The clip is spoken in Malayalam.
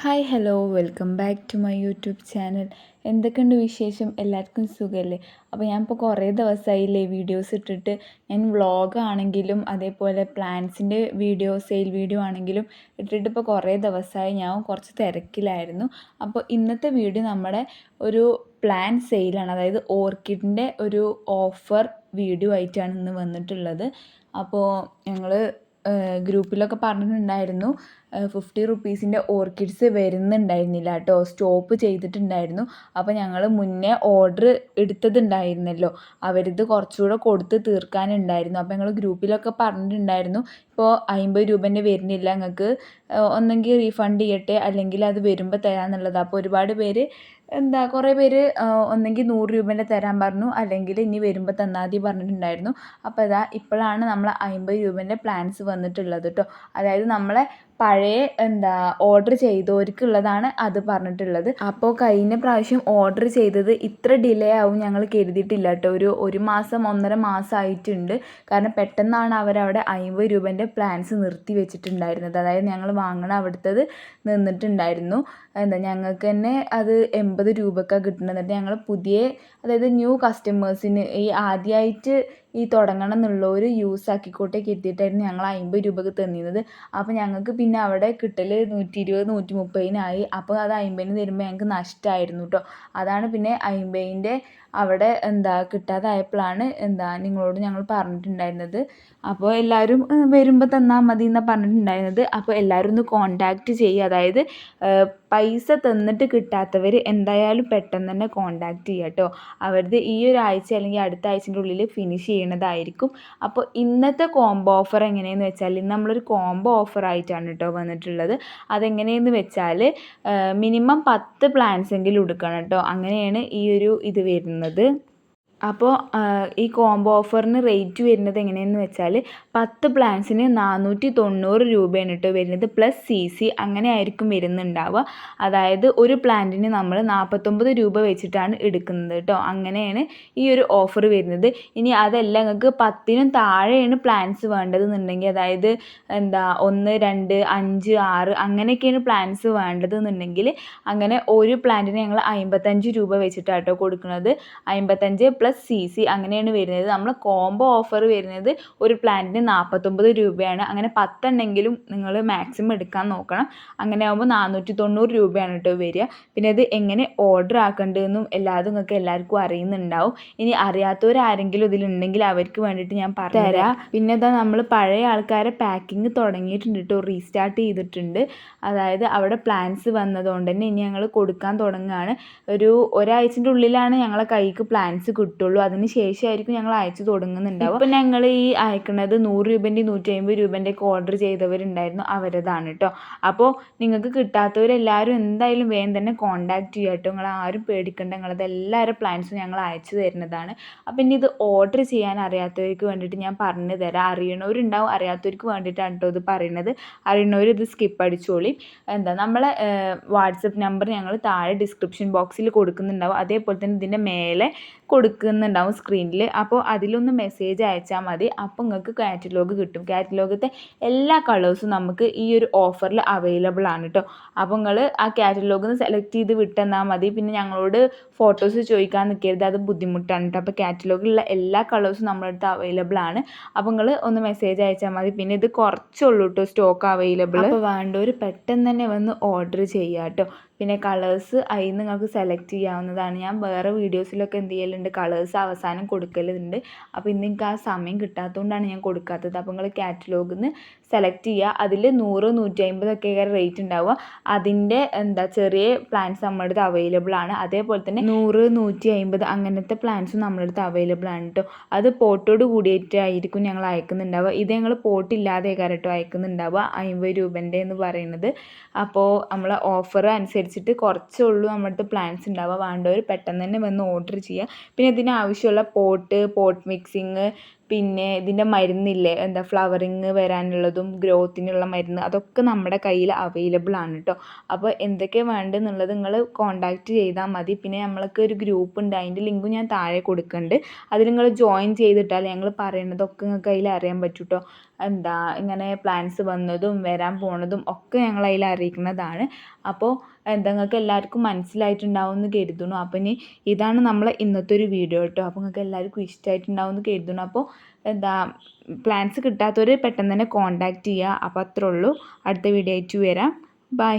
Hi hello welcome back to my YouTube channel എന്തൊക്കെയുണ്ട് വിശേഷം? എല്ലാവർക്കും സുഖമല്ലേ അപ്പോൾ ഞാൻ ഞാനിപ്പോൾ കുറേ ദിവസമായില്ലേ വീഡിയോസ് ഇട്ടിട്ട്. ഞാൻ വ്ളോഗ് ആണെങ്കിലും അതേപോലെ പ്ലാൻസിന്റെ വീഡിയോ സെയിൽ വീഡിയോ ആണെങ്കിലും ഇട്ടിട്ട് ഇപ്പോൾ കുറേ ദിവസമായി ഞാൻ കുറച്ച് തിരക്കിലായിരുന്നു. അപ്പോൾ ഇന്നത്തെ വീഡിയോ നമ്മുടെ ഒരു പ്ലാൻ സെയിലാണ് അതായത് ഓർക്കിഡിന്റെ ഒരു ഓഫർ വീഡിയോ ആയിട്ടാണ് ഇന്ന് വന്നിട്ടുള്ളത്. അപ്പോൾ ഞങ്ങൾ ഗ്രൂപ്പിലൊക്കെ പറഞ്ഞിട്ടുണ്ടായിരുന്നു. ഫിഫ്റ്റി റുപ്പീസിന്റെ ഓർക്കിഡ്സ് വരുന്നുണ്ടായിരുന്നില്ല കേട്ടോ. സ്റ്റോപ്പ് ചെയ്തിട്ടുണ്ടായിരുന്നു. അപ്പോൾ ഞങ്ങൾ മുന്നേ ഓർഡർ എടുത്തതുണ്ടായിരുന്നല്ലോ. അവരിത് കുറച്ചുകൂടെ കൊടുത്ത് തീർക്കാനുണ്ടായിരുന്നു. അപ്പോൾ ഞങ്ങൾ ഗ്രൂപ്പിലൊക്കെ പറഞ്ഞിട്ടുണ്ടായിരുന്നു. ഇപ്പോൾ അമ്പത് രൂപേന്റെ വരുന്നില്ല. നിങ്ങൾക്ക് ഒന്നെങ്കിൽ റീഫണ്ട് ചെയ്യട്ടെ? അല്ലെങ്കിൽ അത് വരുമ്പോൾ തരാമെന്നുള്ളത് അപ്പോൾ ഒരുപാട് പേര് എന്താ കുറേ പേര് ഒന്നെങ്കിൽ നൂറ് രൂപേന്റെ തരാൻ പറഞ്ഞു. അല്ലെങ്കിൽ ഇനി വരുമ്പോൾ തന്നാൽ മതി പറഞ്ഞിട്ടുണ്ടായിരുന്നു. അപ്പോൾ ഇതാ ഇപ്പോഴാണ് നമ്മൾ അമ്പത് രൂപേന്റെ പ്ലാൻസ് വന്നിട്ടുള്ളത് കേട്ടോ അതായത് നമ്മളെ പഴയ എന്താ ഓർഡർ ചെയ്തവർക്കുള്ളതാണ് അത് പറഞ്ഞിട്ടുള്ളത്. അപ്പോൾ കഴിഞ്ഞ പ്രാവശ്യം ഓർഡർ ചെയ്തത് ഇത്ര ഡിലേ ആവും ഞങ്ങൾ കരുതിയിട്ടില്ല കേട്ടോ. ഒരു ഒരു മാസം ഒന്നര മാസം ആയിട്ടുണ്ട്. കാരണം പെട്ടെന്നാണ് അവരവിടെ അമ്പത് രൂപേന്റെ പ്ലാൻസ് നിർത്തി വെച്ചിട്ടുണ്ടായിരുന്നത്. അതായത് ഞങ്ങൾ വാങ്ങണ അവിടുത്തത് നിന്നിട്ടുണ്ടായിരുന്നു. എന്താ ഞങ്ങൾക്ക് തന്നെ അത് എൺപത് രൂപക്കാണ് കിട്ടുന്നത്. എന്നിട്ട് ഞങ്ങൾ പുതിയ അതായത് ന്യൂ കസ്റ്റമേഴ്സിന് ഈ ആദ്യമായിട്ട് ഈ തുടങ്ങണം ഒരു യൂസ് ആക്കിക്കോട്ടെ കരുതിയിട്ടായിരുന്നു ഞങ്ങൾ അമ്പത് രൂപക്ക് തന്നിരുന്നത്. അപ്പോൾ ഞങ്ങൾക്ക് പിന്നെ അവിടെ കിട്ടൽ നൂറ്റി ഇരുപത് നൂറ്റി മുപ്പതിനായി അപ്പോൾ അത് അമ്പതിന് തരുമ്പോൾ ഞങ്ങൾക്ക് നഷ്ടമായിരുന്നു കേട്ടോ അതാണ് പിന്നെ അമ്പതിന്റെ അവിടെ എന്താ കിട്ടാതായപ്പോഴാണ് എന്താ നിങ്ങളോട് ഞങ്ങൾ പറഞ്ഞിട്ടുണ്ടായിരുന്നത്. അപ്പോൾ എല്ലാവരും വരുമ്പോൾ തന്നാൽ മതി എന്നാണ് പറഞ്ഞിട്ടുണ്ടായിരുന്നത്. അപ്പോൾ എല്ലാവരും ഒന്ന് കോണ്ടാക്റ്റ് ചെയ്യുക അതായത് പൈസ തന്നിട്ട് കിട്ടാത്തവർ എന്തായാലും പെട്ടെന്ന് തന്നെ കോൺടാക്റ്റ് ചെയ്യുക കേട്ടോ. അവരുടെ ഈ ഒരു ആഴ്ച അല്ലെങ്കിൽ അടുത്ത ആഴ്ചന്റെ ഉള്ളിൽ ഫിനിഷ് ചെയ്യണതായിരിക്കും. അപ്പോൾ ഇന്നത്തെ കോംബോ ഓഫർ എങ്ങനെയെന്ന് വെച്ചാൽ ഇന്ന് നമ്മളൊരു കോംബോ ഓഫർ ആയിട്ടാണ് കേട്ടോ വന്നിട്ടുള്ളത്. അതെങ്ങനെയെന്ന് വെച്ചാൽ മിനിമം പത്ത് പ്ലാൻസ് എങ്കിലും എടുക്കണം കേട്ടോ. അങ്ങനെയാണ് ഈ ഒരു ഇത് വരുന്നത്. ചെയ്യുന്നത് അപ്പോൾ ഈ കോംബോ ഓഫറിന് റേറ്റ് വരുന്നത് എങ്ങനെയെന്ന് വെച്ചാൽ പത്ത് പ്ലാൻസിന് നാനൂറ്റി തൊണ്ണൂറ് രൂപയാണ് കേട്ടോ വരുന്നത്. പ്ലസ് സി സി അങ്ങനെ ആയിരിക്കും വരുന്നുണ്ടാവുക. അതായത് ഒരു പ്ലാന്റിന് നമ്മൾ നാൽപ്പത്തൊമ്പത് രൂപ വെച്ചിട്ടാണ് എടുക്കുന്നത് കേട്ടോ അങ്ങനെയാണ് ഈ ഒരു ഓഫർ വരുന്നത്. ഇനി അതല്ല നിങ്ങൾക്ക് പത്തിനും താഴെയാണ് പ്ലാൻസ് വേണ്ടതെന്നുണ്ടെങ്കിൽ അതായത് എന്താ ഒന്ന് രണ്ട് അഞ്ച് ആറ് അങ്ങനെയൊക്കെയാണ് പ്ലാൻസ് വേണ്ടതെന്നുണ്ടെങ്കിൽ അങ്ങനെ ഒരു പ്ലാന്റിന് ഞങ്ങൾ അമ്പത്തഞ്ച് രൂപ വെച്ചിട്ടാണ് കേട്ടോ കൊടുക്കുന്നത്. അമ്പത്തഞ്ച് പ്ലസ് സി സി അങ്ങനെയാണ് വരുന്നത്. നമ്മൾ കോംബോ ഓഫർ വരുന്നത് ഒരു പ്ലാന്റിന് നാൽപ്പത്തൊമ്പത് രൂപയാണ്. അങ്ങനെ പത്തെണ്ണെങ്കിലും നിങ്ങൾ മാക്സിമം എടുക്കാൻ നോക്കണം. അങ്ങനെ ആകുമ്പോൾ നാനൂറ്റി തൊണ്ണൂറ് രൂപയാണ് കേട്ടോ വരിക. പിന്നെ അത് എങ്ങനെ ഓർഡർ ആക്കേണ്ടതെന്നും എല്ലാതും നിങ്ങൾക്ക് എല്ലാവർക്കും അറിയുന്നുണ്ടാവും. ഇനി അറിയാത്തവരാരെങ്കിലും ഇതിലുണ്ടെങ്കിൽ അവർക്ക് വേണ്ടിയിട്ട് ഞാൻ പറഞ്ഞു തരാം. പിന്നെ ഇതാ നമ്മൾ പഴയ ആൾക്കാരെ പാക്കിങ് തുടങ്ങിയിട്ടുണ്ട് കേട്ടോ. റീസ്റ്റാർട്ട് ചെയ്തിട്ടുണ്ട്. അതായത് അവിടെ പ്ലാൻസ് വന്നതുകൊണ്ട് തന്നെ ഇനി ഞങ്ങൾ കൊടുക്കാൻ തുടങ്ങുകയാണ്. ഒരു ഒരാഴ്ചന്റെ ഉള്ളിലാണ് ഞങ്ങളെ കൈക്ക് പ്ലാൻസ് കിട്ടുള്ളൂ. അതിന് ശേഷമായിരിക്കും ഞങ്ങൾ അയച്ചു തുടങ്ങുന്നുണ്ടാവും അപ്പം ഞങ്ങൾ ഈ അയക്കുന്നത് നൂറ് രൂപന്റെ നൂറ്റി അമ്പത് രൂപന്റെ ഒക്കെ ഓർഡർ ചെയ്തവരുണ്ടായിരുന്നു. അവരതാണ് കേട്ടോ അപ്പോൾ നിങ്ങൾക്ക് കിട്ടാത്തവരെല്ലാവരും എന്തായാലും വേഗം തന്നെ കോൺടാക്ട് ചെയ്യുക കേട്ടോ നിങ്ങൾ ആരും പേടിക്കണ്ട. നിങ്ങളത് എല്ലാവരും പ്ലാൻസും ഞങ്ങൾ അയച്ചു തരുന്നതാണ്. അപ്പം ഇനി ഇത് ഓർഡർ ചെയ്യാൻ അറിയാത്തവർക്ക് വേണ്ടിയിട്ട് ഞാൻ പറഞ്ഞു തരാം. അറിയണവരുണ്ടാവും. അറിയാത്തവർക്ക് വേണ്ടിയിട്ടാണ് കേട്ടോ ഇത് പറയുന്നത് അറിയണവർ ഇത് സ്കിപ്പ് അടിച്ചോളി. എന്താ നമ്മളെ വാട്സപ്പ് നമ്പർ ഞങ്ങൾ താഴെ ഡിസ്ക്രിപ്ഷൻ ബോക്സിൽ കൊടുക്കുന്നുണ്ടാവും. അതേപോലെ തന്നെ ഇതിന്റെ മേലെ കൊടുക്കുന്നുണ്ടാവും സ്ക്രീനിൽ അപ്പോൾ അതിലൊന്ന് മെസ്സേജ് അയച്ചാൽ മതി. അപ്പോൾ നിങ്ങൾക്ക് കാറ്റലോഗ് കിട്ടും. കാറ്റലോഗത്തെ എല്ലാ കളേഴ്സും നമുക്ക് ഈ ഒരു ഓഫറിൽ അവൈലബിൾ ആണ് കേട്ടോ അപ്പോൾ നിങ്ങൾ ആ കാറ്റലോഗിൽ സെലക്ട് ചെയ്ത് വിട്ടെന്നാൽ മതി. പിന്നെ ഞങ്ങളോട് ഫോട്ടോസ് ചോദിക്കാൻ നിൽക്കരുത് അത് ബുദ്ധിമുട്ടാണ് കേട്ടോ അപ്പോൾ കാറ്റലോഗിലുള്ള എല്ലാ കളേഴ്സും നമ്മുടെ അടുത്ത് അവൈലബിൾ ആണ്. അപ്പോൾ നിങ്ങൾ ഒന്ന് മെസ്സേജ് അയച്ചാൽ മതി. പിന്നെ ഇത് കുറച്ചുള്ളൂ കേട്ടോ സ്റ്റോക്ക് അവൈലബിൾ അപ്പോൾ വേണ്ടവർ പെട്ടെന്ന് തന്നെ വന്ന് ഓർഡർ ചെയ്യുക കേട്ടോ പിന്നെ കളേഴ്സ് അതിൽ നിങ്ങൾക്ക് സെലക്ട് ചെയ്യാവുന്നതാണ്. ഞാൻ വേറെ വീഡിയോസിലൊക്കെ എന്ത് ചെയ്യലുണ്ട്? കളേഴ്സ് അവസാനം കൊടുക്കലുണ്ട്. അപ്പോൾ ഇന്ന് എനിക്ക് ആ സമയം കിട്ടാത്തതുകൊണ്ടാണ് ഞാൻ കൊടുക്കാത്തത്. അപ്പോൾ നിങ്ങൾ കാറ്റലോഗിൽ നിന്ന് സെലക്ട് ചെയ്യുക. അതിൽ നൂറ് നൂറ്റി അമ്പതൊക്കെ റേറ്റ് ഉണ്ടാവുക. അതിന്റെ എന്താ ചെറിയ പ്ലാൻസ് നമ്മുടെ അടുത്ത് അവൈലബിൾ ആണ്. അതേപോലെ തന്നെ നൂറ് നൂറ്റി അമ്പത് അങ്ങനത്തെ പ്ലാൻസും നമ്മുടെ അടുത്ത് അവൈലബിൾ ആണ് കേട്ടോ അത് പോട്ടോട് കൂടിയിട്ടായിരിക്കും ഞങ്ങൾ അയക്കുന്നുണ്ടാവുക. ഇത് ഞങ്ങൾ പോട്ടില്ലാതെ കേട്ടോ അയക്കുന്നുണ്ടാവുക. അമ്പത് രൂപന്റെ എന്ന് പറയുന്നത്. അപ്പോൾ നമ്മൾ ഓഫർ അനുസരിച്ചിട്ട് കുറച്ചേ ഉള്ളൂ നമ്മുടെ പ്ലാൻസ് ഉണ്ടാവുക വേണ്ടവർ പെട്ടെന്ന് തന്നെ വന്ന് ഓർഡർ ചെയ്യുക പിന്നെ ഇതിന് ആവശ്യമുള്ള പോട്ട് പോട്ട് മിക്സിങ് പിന്നെ ഇതിന്റെ മരുന്നില്ലേ? എന്താ ഫ്ലവറിങ് വരാനുള്ളതും ഗ്രോത്തിനുള്ള മരുന്ന് അതൊക്കെ നമ്മുടെ കയ്യിൽ അവൈലബിൾ ആണ് കേട്ടോ അപ്പോൾ എന്തൊക്കെ വേണ്ടതെന്നുള്ളത് നിങ്ങൾ കോൺടാക്ട് ചെയ്താൽ മതി. പിന്നെ നമ്മൾക്ക് ഒരു ഗ്രൂപ്പ് ഉണ്ട്. അതിന്റെ ലിങ്ക് ഞാൻ താഴെ കൊടുക്കുന്നുണ്ട്. അതിൽ നിങ്ങൾ ജോയിൻ ചെയ്തിട്ടാൽ ഞങ്ങൾ പറയുന്നതൊക്കെ നിങ്ങൾക്ക് അതിൽ അറിയാൻ പറ്റും കേട്ടോ എന്താ ഇങ്ങനെ പ്ലാൻസ് വന്നതും വരാൻ പോണതും ഒക്കെ ഞങ്ങൾ അതിൽ അറിയിക്കുന്നതാണ്. അപ്പോൾ എന്താ നിങ്ങൾക്ക് എല്ലാവർക്കും മനസ്സിലായിട്ടുണ്ടാവും എന്ന് കരുതുന്നു. അപ്പം ഇനി ഇതാണ് നമ്മളെ ഇന്നത്തെ ഒരു വീഡിയോ കേട്ടോ അപ്പോൾ നിങ്ങൾക്ക് എല്ലാവർക്കും ഇഷ്ടമായിട്ടുണ്ടാവും എന്ന് കരുതുന്നു. അപ്പോൾ എന്താ പ്ലാൻസ് കിട്ടാത്തവർ പെട്ടെന്ന് തന്നെ കോൺടാക്റ്റ് ചെയ്യുക അപ്പോൾ അത്രേ ഉള്ളൂ. അടുത്ത വീഡിയോ ആയിട്ട് വരാം. ബൈ